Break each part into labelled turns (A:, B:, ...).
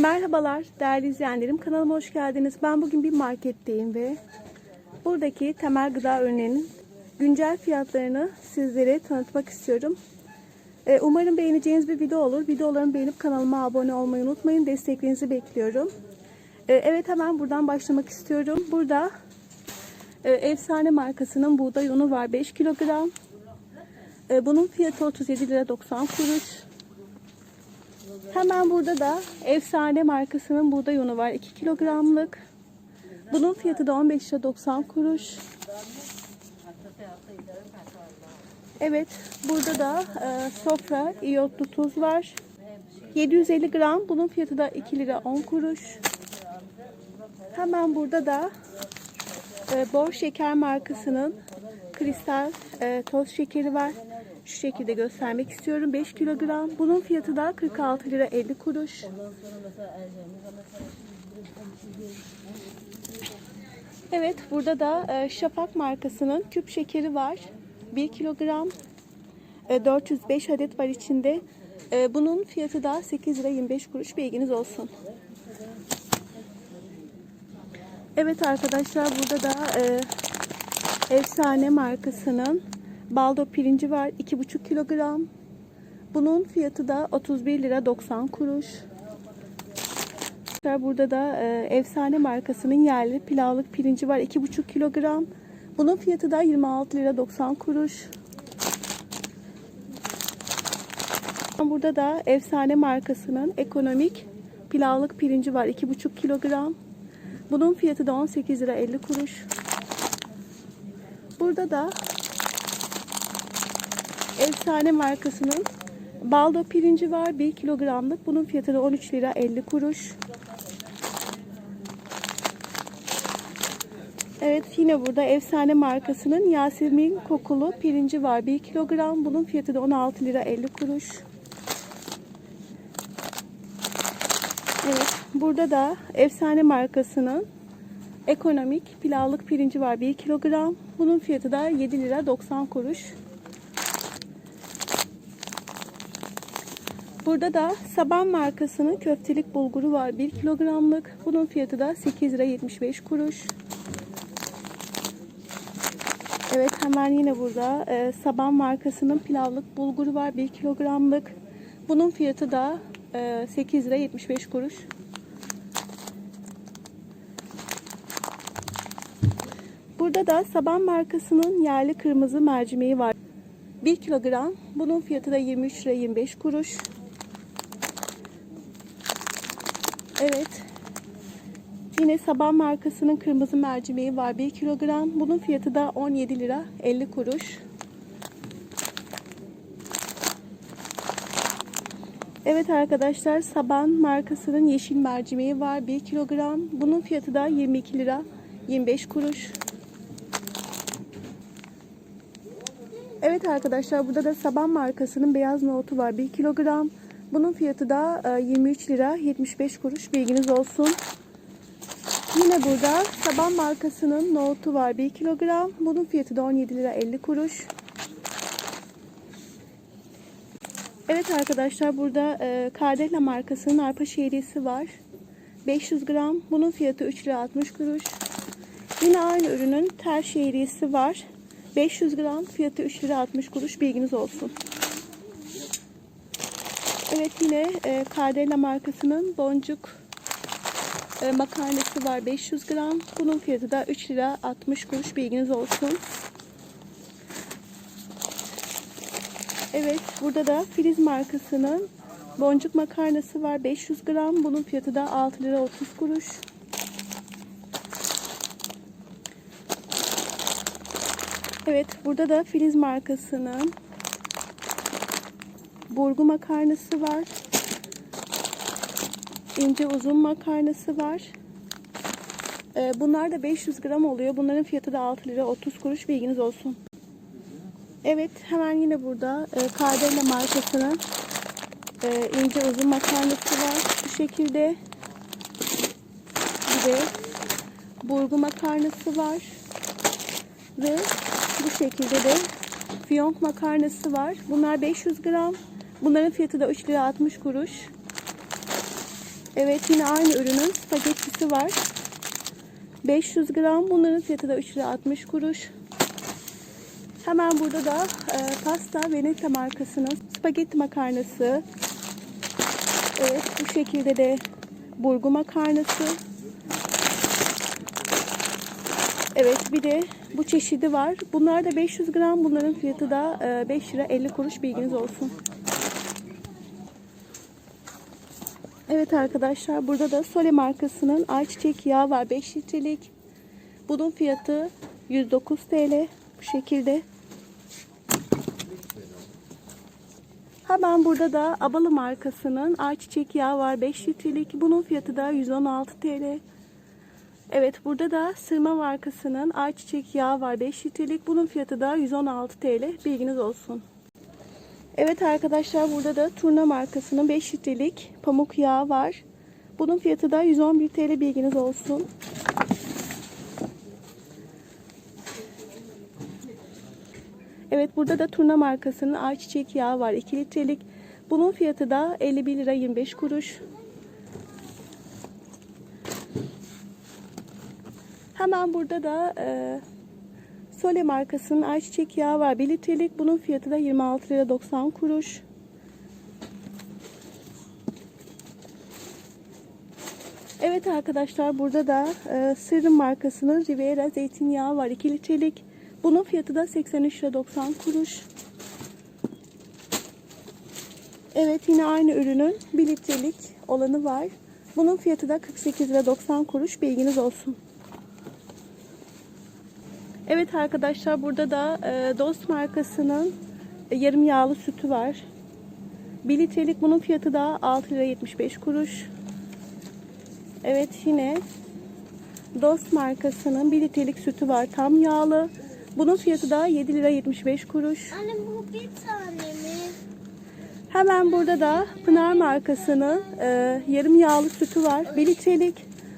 A: Merhabalar değerli izleyenlerim kanalıma hoş geldiniz. Ben bugün bir marketteyim ve buradaki temel gıda ürünlerinin güncel fiyatlarını sizlere tanıtmak istiyorum. Ee, Umarım beğeneceğiniz bir video olur. Videolarımı beğenip kanalıma abone olmayı unutmayın. Desteklerinizi bekliyorum. Ee, Evet hemen buradan başlamak istiyorum. Burada e, efsane markasının buğday unu var 5 kilogram. E, Bunun fiyatı 37 lira 90 kuruş. Hemen burada da efsane markasının buğday unu var 2 kilogramlık. Bunun fiyatı da 15 lira 90 kuruş. Evet burada da e, sofra iyotlu tuz var. 750 gram bunun fiyatı da 2 lira 10 kuruş. Hemen burada da e, Bor Şeker markasının kristal e, toz şekeri var. Şu şekilde göstermek istiyorum. 5 kilogram. Bunun fiyatı da 46 lira 50 kuruş. Evet burada da e, Şafak markasının küp şekeri var. 1 kilogram. E, 405 adet var içinde. E, bunun fiyatı da 8 lira 25 kuruş. Bilginiz olsun. Evet arkadaşlar burada da e, efsane markasının baldo pirinci var 2,5 kilogram. Bunun fiyatı da 31 lira 90 kuruş. Burada da e, efsane markasının yerli pilavlık pirinci var 2,5 kilogram. Bunun fiyatı da 26 lira 90 kuruş. Burada da efsane markasının ekonomik pilavlık pirinci var 2,5 kilogram. Bunun fiyatı da 18 lira 50 kuruş. Burada da efsane markasının baldo pirinci var 1 kilogramlık. Bunun fiyatı da 13 lira 50 kuruş. Evet yine burada efsane markasının Yasemin kokulu pirinci var 1 kilogram. Bunun fiyatı da 16 lira 50 kuruş. Evet burada da efsane markasının ekonomik pilavlık pirinci var 1 kilogram. Bunun fiyatı da 7 lira 90 kuruş. Burada da Saban markasının köftelik bulguru var 1 kilogramlık. Bunun fiyatı da 8 lira 75 kuruş. Evet hemen yine burada e, Saban markasının pilavlık bulguru var 1 kilogramlık. Bunun fiyatı da e, 8 lira 75 kuruş. Burada da Saban markasının yerli kırmızı mercimeği var. 1 kilogram. Bunun fiyatı da 23 lira 25 kuruş. Evet. Yine Saban markasının kırmızı mercimeği var 1 kilogram. Bunun fiyatı da 17 lira 50 kuruş. Evet arkadaşlar Saban markasının yeşil mercimeği var 1 kilogram. Bunun fiyatı da 22 lira 25 kuruş. Evet arkadaşlar burada da Saban markasının beyaz nohutu var 1 kilogram. Bunun fiyatı da 23 lira 75 kuruş bilginiz olsun. Yine burada Saban markasının nohutu var 1 kilogram. Bunun fiyatı da 17 lira 50 kuruş. Evet arkadaşlar burada e, markasının arpa şehriyesi var. 500 gram. Bunun fiyatı 3 lira 60 kuruş. Yine aynı ürünün tel şehriyesi var. 500 gram fiyatı 3 lira 60 kuruş bilginiz olsun. Evet yine e, Kardella markasının boncuk e, makarnası var 500 gram. Bunun fiyatı da 3 lira 60 kuruş bilginiz olsun. Evet burada da Filiz markasının boncuk makarnası var 500 gram. Bunun fiyatı da 6 lira 30 kuruş. Evet burada da Filiz markasının burgu makarnası var. ince uzun makarnası var. Ee, bunlar da 500 gram oluyor. Bunların fiyatı da 6 lira 30 kuruş bilginiz olsun. Evet hemen yine burada e, Kardella markasının e, ince uzun makarnası var. Bu şekilde bir de burgu makarnası var. Ve bu şekilde de fiyonk makarnası var. Bunlar 500 gram. Bunların fiyatı da 3 lira 60 kuruş. Evet yine aynı ürünün spagettisi var. 500 gram. Bunların fiyatı da 3 lira 60 kuruş. Hemen burada da e, pasta Veneta markasının spagetti makarnası. Evet bu şekilde de burgu makarnası. Evet bir de bu çeşidi var. Bunlar da 500 gram. Bunların fiyatı da e, 5 lira 50 kuruş bilginiz olsun. Evet arkadaşlar burada da Sole markasının ayçiçek yağı var 5 litrelik. Bunun fiyatı 109 TL bu şekilde. Hemen burada da Abalı markasının ayçiçek yağı var 5 litrelik. Bunun fiyatı da 116 TL. Evet burada da Sırma markasının ayçiçek yağı var 5 litrelik. Bunun fiyatı da 116 TL. Bilginiz olsun. Evet arkadaşlar burada da Turna markasının 5 litrelik pamuk yağı var. Bunun fiyatı da 111 TL bilginiz olsun. Evet burada da Turna markasının ayçiçek yağı var 2 litrelik. Bunun fiyatı da 51 lira 25 kuruş. Hemen burada da e, Sole markasının ayçiçek yağı var 1 litrelik. Bunun fiyatı da 26 lira 90 kuruş. Evet arkadaşlar burada da e, Sırrım markasının Riviera zeytinyağı var 2 litrelik. Bunun fiyatı da 83 lira 90 kuruş. Evet yine aynı ürünün 1 litrelik olanı var. Bunun fiyatı da 48 lira 90 kuruş bilginiz olsun. Evet arkadaşlar burada da e, Dost markasının yarım yağlı sütü var. 1 litrelik bunun fiyatı da 6 lira 75 kuruş. Evet yine Dost markasının 1 litrelik sütü var tam yağlı. Bunun fiyatı da 7 lira 75 kuruş.
B: Anne bu bir tane mi?
A: Hemen burada da Pınar markasının e, yarım yağlı sütü var. 1 litrelik.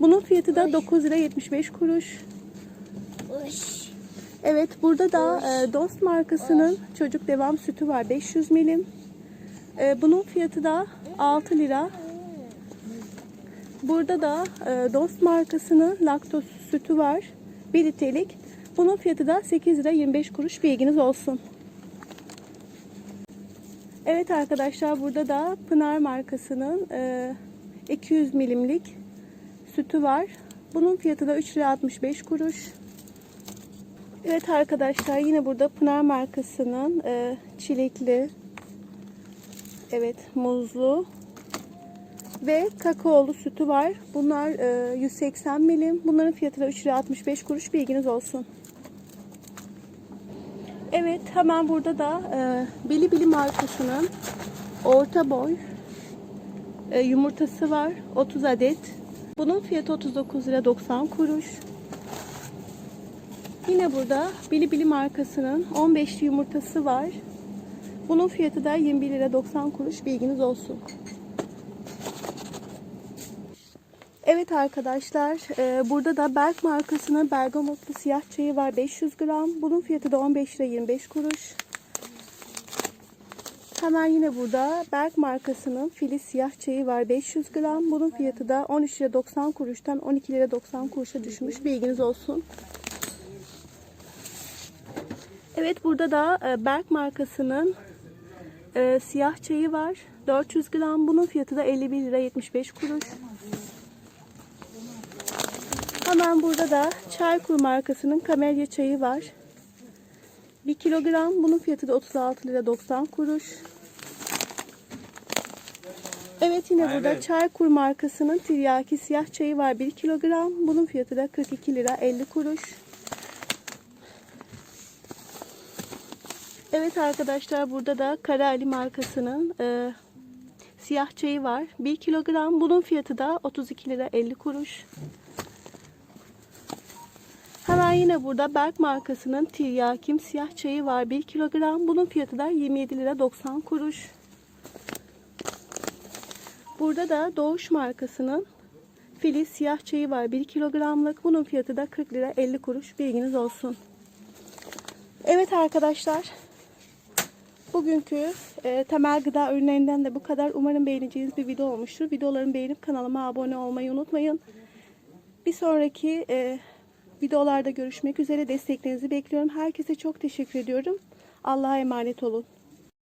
A: Bunun fiyatı da 9 lira 75 kuruş.
B: Uş.
A: Evet burada da e, Dost markasının çocuk devam sütü var 500 milim. E, bunun fiyatı da 6 lira. Burada da e, Dost markasının laktoz sütü var 1 litrelik. Bunun fiyatı da 8 lira 25 kuruş bilginiz olsun. Evet arkadaşlar burada da Pınar markasının e, 200 milimlik sütü var. Bunun fiyatı da 3 lira 65 kuruş. Evet arkadaşlar yine burada Pınar markasının e, çilekli, evet muzlu ve kakaolu sütü var. Bunlar e, 180 milim. Bunların fiyatı da 3 lira 65 kuruş bilginiz olsun. Evet hemen burada da e, Bili Bili markasının orta boy e, yumurtası var. 30 adet. Bunun fiyatı 39 lira 90 kuruş. Yine burada Bili Bili markasının 15 yumurtası var. Bunun fiyatı da 21 lira 90 kuruş bilginiz olsun. Evet arkadaşlar e, burada da Berk markasının bergamotlu siyah çayı var 500 gram. Bunun fiyatı da 15 lira 25 kuruş. Hemen yine burada Berk markasının filiz siyah çayı var 500 gram. Bunun fiyatı da 13 lira 90 kuruştan 12 lira 90 kuruşa düşmüş bilginiz olsun. Evet burada da e, Berk markasının e, siyah çayı var. 400 gram. Bunun fiyatı da 51 lira 75 kuruş. Hemen burada da Çaykur markasının kamelya çayı var. 1 kilogram. Bunun fiyatı da 36 lira 90 kuruş. Evet yine burada Çaykur markasının tiryaki siyah çayı var 1 kilogram. Bunun fiyatı da 42 lira 50 kuruş. Evet arkadaşlar burada da Kara Ali markasının e, siyah çayı var. 1 kilogram. Bunun fiyatı da 32 lira 50 kuruş. Hemen yine burada Berk markasının Tiryakim siyah çayı var. 1 kilogram. Bunun fiyatı da 27 lira 90 kuruş. Burada da Doğuş markasının Filiz siyah çayı var. 1 kilogramlık. Bunun fiyatı da 40 lira 50 kuruş. Bilginiz olsun. Evet arkadaşlar. Bugünkü e, temel gıda ürünlerinden de bu kadar. Umarım beğeneceğiniz bir video olmuştur. Videolarımı beğenip kanalıma abone olmayı unutmayın. Bir sonraki e, videolarda görüşmek üzere. Desteklerinizi bekliyorum. Herkese çok teşekkür ediyorum. Allah'a emanet olun.